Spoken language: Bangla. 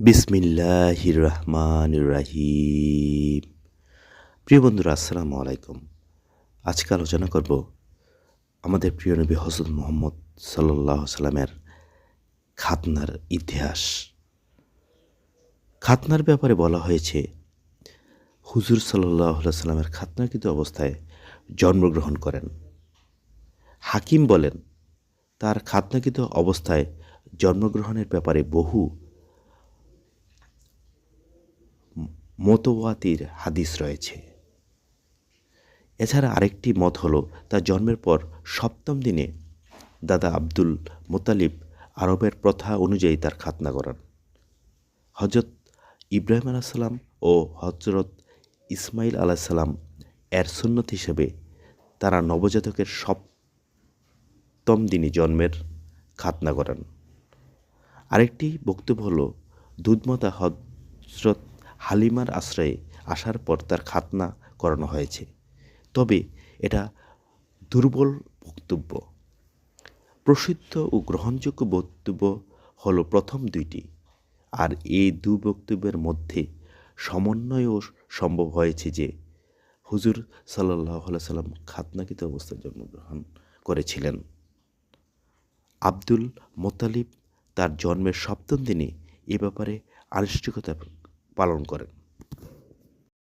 বিসমিল্লাহির রহমান রাহিম। প্রিয় বন্ধুরা, আসসালামু আলাইকুম। আজকে আলোচনা করব আমাদের প্রিয় নবী হজরত মোহাম্মদ সাল্লাহ সাল্লামের খাতনার ইতিহাস। খাতনার ব্যাপারে বলা হয়েছে, হুজুর সাল্লাহ সাল্লামের খাতনাকৃত অবস্থায় জন্মগ্রহণ করেন। হাকিম বলেন, তার খাতনাকৃত অবস্থায় জন্মগ্রহণের ব্যাপারে বহু মতোয়াতির হাদিস রয়েছে। এছাড়া আরেকটি মত হলো তার জন্মের পর সপ্তম দিনে দাদা আব্দুল মোতালিব আরবের প্রথা অনুযায়ী তার খাতনা করান। হজরত ইব্রাহিম আলাহিসাল্লাম ও হজরত ইসমাইল আলাহিসাল্লাম এর সুন্নত হিসেবে তারা নবজাতকের সপ্তম দিনে জন্মের খাতনা করান। আরেকটি বক্তব্য হলো, দুধমাতা হজরত হালিমার আশ্রয়ে আসার পর তার খাতনা করানো হয়েছে। তবে এটা দুর্বল বক্তব্য। প্রসিদ্ধ ও গ্রহণযোগ্য বক্তব্য হল প্রথম দুইটি, আর এই দু বক্তব্যের মধ্যে সমন্বয়ও সম্ভব হয়েছে যে হুজুর সাল্লাহ সাল্লাম খাতনাকৃত অবস্থায় জন্মগ্রহণ করেছিলেন। আব্দুল মোতালিব তার জন্মের সপ্তম দিনে এ ব্যাপারে আনুষ্ঠানিকতা পালন করেন।